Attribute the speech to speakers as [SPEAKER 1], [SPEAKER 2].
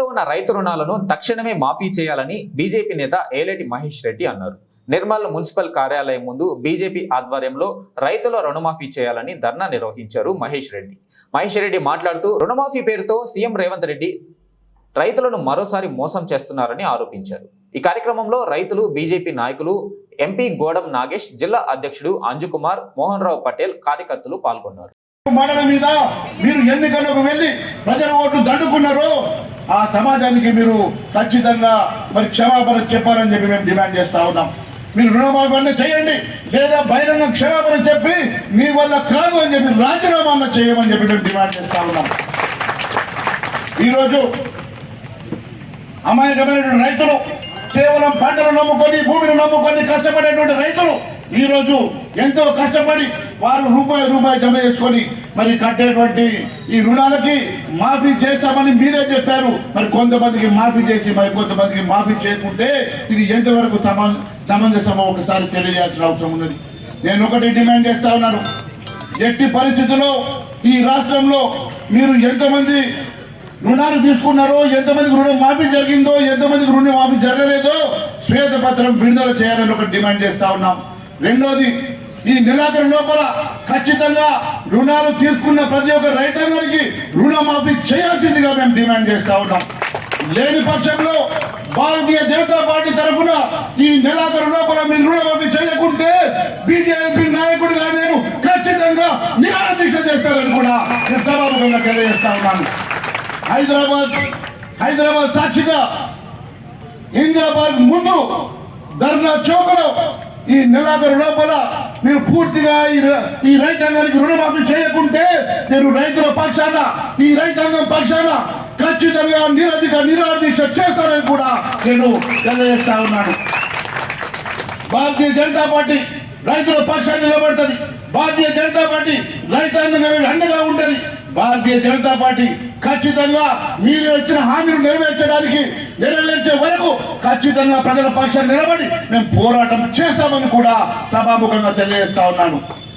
[SPEAKER 1] Pending ఉన్న రైతు రుణాలను తక్షణమే మాఫీ చేయాలని బీజేపీ నేత ఏలేటి మహేష్ రెడ్డి అన్నారు. నిర్మల్ మున్సిపల్ కార్యాలయం ముందు బీజేపీ ఆధ్వర్యంలో రైతుల రుణమాఫీ చేయాలని ధర్నా నిర్వహించారు మహేష్ రెడ్డి. మహేష్ రెడ్డి మాట్లాడుతూ రుణమాఫీ పేరుతో సీఎం రేవంత్ రెడ్డి రైతులను మరోసారి మోసం చేస్తున్నారని ఆరోపించారు. ఈ కార్యక్రమంలో రైతులు బీజేపీ నాయకులు ఎంపీ గోడం నాగేష్ జిల్లా అధ్యక్షుడు అంజుకుమార్ మోహన్ రావు పటేల్ కార్యకర్తలు పాల్గొన్నారు.
[SPEAKER 2] మీద మీరు ఎన్నికలకు వెళ్ళి ప్రజల ఓట్లు దండుకున్నారు. ఆ సమాజానికి మీరు ఖచ్చితంగా మరి క్షమాపణ చెప్పాలని చెప్పి మేము డిమాండ్ చేస్తా ఉన్నాం. మీరు రుణమాఫీ చేయండి లేదా బహిరంగ క్షమాపణ చెప్పి మీ వల్ల కాదు అని చెప్పి రాజీనామా చేయమని చెప్పి మేము డిమాండ్ చేస్తా ఉన్నాం. ఈరోజు అమాయకమైనటువంటి రైతులు కేవలం పంటలు నమ్ముకొని భూమిని నమ్ముకొని కష్టపడేటువంటి రైతులు ఈ రోజు ఎంతో కష్టపడి వారు రూపాయి రూపాయి జమ చేసుకొని మరి కట్టేటువంటి ఈ రుణాలకి మాఫీ చేస్తామని మీరే చెప్పారు. మరి కొంతమందికి మాఫీ చేసి మరి కొంతమందికి మాఫీ చేయకుంటే ఇది ఎంతవరకు సమంజసమో ఒకసారి తెలియజేయాల్సిన అవసరం ఉన్నది. నేను ఒకటి డిమాండ్ చేస్తా ఉన్నాను. ఎట్టి పరిస్థితుల్లో ఈ రాష్ట్రంలో మీరు ఎంతమంది రుణాలు తీసుకున్నారో ఎంతమందికి రుణం మాఫీ జరిగిందో ఎంతమందికి రుణం మాఫీ జరగలేదో శ్వేతపత్రం విడుదల చేయాలని ఒక డిమాండ్ చేస్తా ఉన్నాం. రెండోది ఈ నెలాఖరు లోపల ఖచ్చితంగా రుణాలు తీసుకున్న ప్రతి ఒక్క రైతాంగానికి రుణమాఫీ చేయాల్సిందిగా మేము డిమాండ్ చేస్తా ఉన్నాం. లేని పక్షంలో భారతీయ జనతా పార్టీ తరఫున ఈ నెలాఖరు లోపల మీరు రుణమాఫీ చేయకుంటే బీజేపీ నాయకుడిగా నేను ఖచ్చితంగా నిరాహార దీక్ష చేస్తారని కూడా సభాముఖంగా తెలియజేస్తా ఉన్నాను. హైదరాబాద్ హైదరాబాద్ సాక్షిగా ఇందిరాబాద్ ముందు ధర్నా చౌకలో ఈ నెలాఖరు లోపల మీరు పూర్తిగా ఈ రైతాంగానికి రుణమాఫీ చేయకుంటే నేను రైతుల పక్షాన ఈ రైతాంగం పక్షాన ఖచ్చితంగా నిరధిక నిరాదీక్ష చేస్తానని కూడా నేను తెలియజేస్తా ఉన్నాను. భారతీయ జనతా పార్టీ రైతుల పక్షాన్ని నిలబడుతుంది. భారతీయ జనతా పార్టీ రైతాంగం అండగా ఉంటది. భారతీయ జనతా పార్టీ ఖచ్చితంగా మీరు వచ్చిన హామీలు నెరవేర్చడానికి నెరవేర్చే వరకు ఖచ్చితంగా ప్రజల పక్షాన్ని నిలబడి మేము పోరాటం చేస్తామని కూడా సభాముఖంగా తెలియజేస్తా ఉన్నాను.